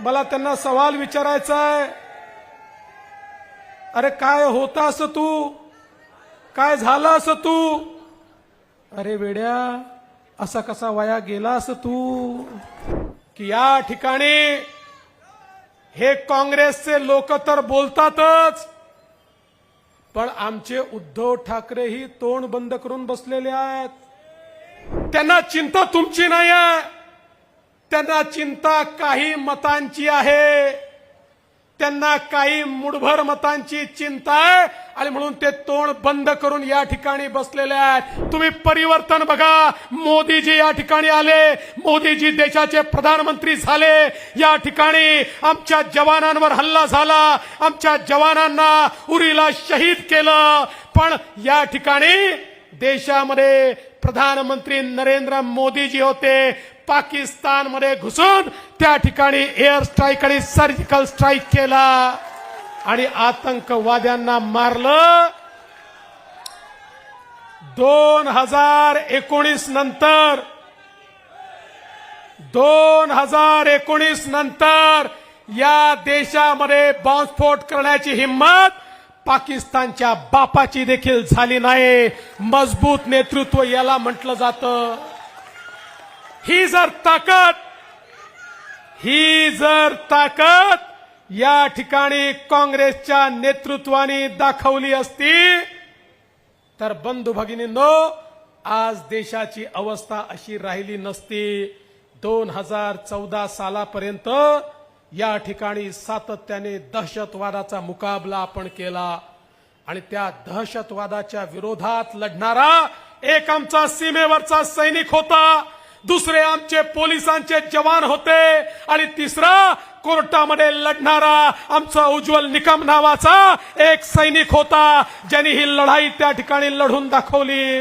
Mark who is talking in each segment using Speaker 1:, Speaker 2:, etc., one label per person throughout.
Speaker 1: मला त्यांना सवाल विचारायचा आहे. अरे काय होता असं तू? काय झालं असं तू? अरे वेड्या असा कसा वाया गेला असं तू? की या ठिकाणी हे काँग्रेसचे लोक तर बोलतातच पण आमचे उद्धव ठाकरे ही तोंड बंद करून बसलेले आहेत. त्यांना चिंता तुमची नाही आहे त्यांना चिंता काही मतांची आहे. त्यांना काही मुठभर मतांची चिंता आहे. आणि म्हणून ते तोंड बंद करून या ठिकाणी बसलेले आहेत. तुम्ही परिवर्तन बघा. मोदीजी या ठिकाणी आले. मोदीजी देशाचे प्रधानमंत्री झाले. या ठिकाणी आमच्या जवानांवर हल्ला झाला. आमच्या जवानांना उरीला शहीद केलं. पण या ठिकाणी देशामध्ये प्रधानमंत्री नरेंद्र मोदीजी होते. पाकिस्तानमध्ये घुसून त्या ठिकाणी एअर स्ट्राईक आणि सर्जिकल स्ट्राईक केला. आणि आतंकवाद्यांना मारलं. दोन हजार एकोणीस नंतर दोन हजार एकोणीस नंतर या देशामध्ये बॉम्बस्फोट करण्याची हिंमत पाकिस्तानच्या बापाची देखील झाली नाही. मजबूत नेतृत्व याला म्हटलं जातं. ही जर ताकद ही जर ताकद या ठिकाणी काँग्रेसच्या नेतृत्वाने दाखवली असती तर बंधू भगिनींनो आज देशाची अवस्था अशी राहिली नसती. दोन हजार चौदा सालापर्यंत या ठिकाणी सातत्याने दहशतवादाचा मुकाबला आपण केला. आणि त्या दहशतवादाच्या विरोधात लढणारा एक आमचा सीमेवरचा सैनिक होता. दुसरे आमचे पोलिसांचे जवान होते आणि तिसरा कोर्टामध्ये लढणारा आमचा उज्ज्वल निकम नावाचा एक सैनिक होता ज्यांनी ही लढाई त्या ठिकाणी लढून दाखवली.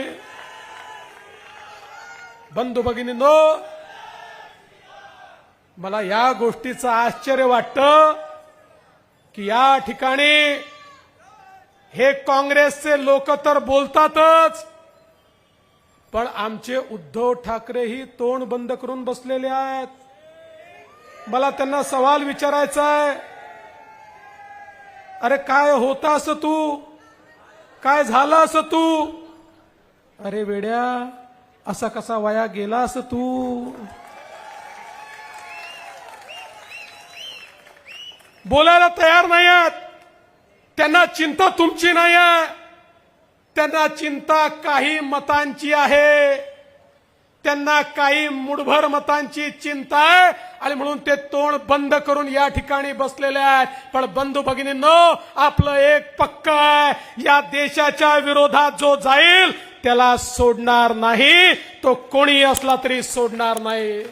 Speaker 1: बंधू भगिनींनो मला या गोष्टीचं आश्चर्य वाटतं की या ठिकाणी हे काँग्रेसचे लोक तर बोलतातच पण आमचे उद्धव ठाकरेही तोंड बंद करून बसलेले आहेत. मला त्यांना सवाल विचारायचा आहे. अरे काय होता असं तू? काय झालं असं तू? अरे वेड्या असा कसा वाया गेला असं तू? बोलायला तयार नाही आहेत. त्यांना चिंता तुमची नाही आहे. त्यांना चिंता काही मतांची आहे. त्यांना काही मुठभर मतांची चिंता आहे. आणि म्हणून ते तोंड बंद करून या ठिकाणी बसलेले आहेत. पण बंधू भगिनींनो आपलं एक पक्क आहे. या देशाच्या विरोधात जो जाईल त्याला सोडणार नाही. तो कोणी असला तरी सोडणार नाही.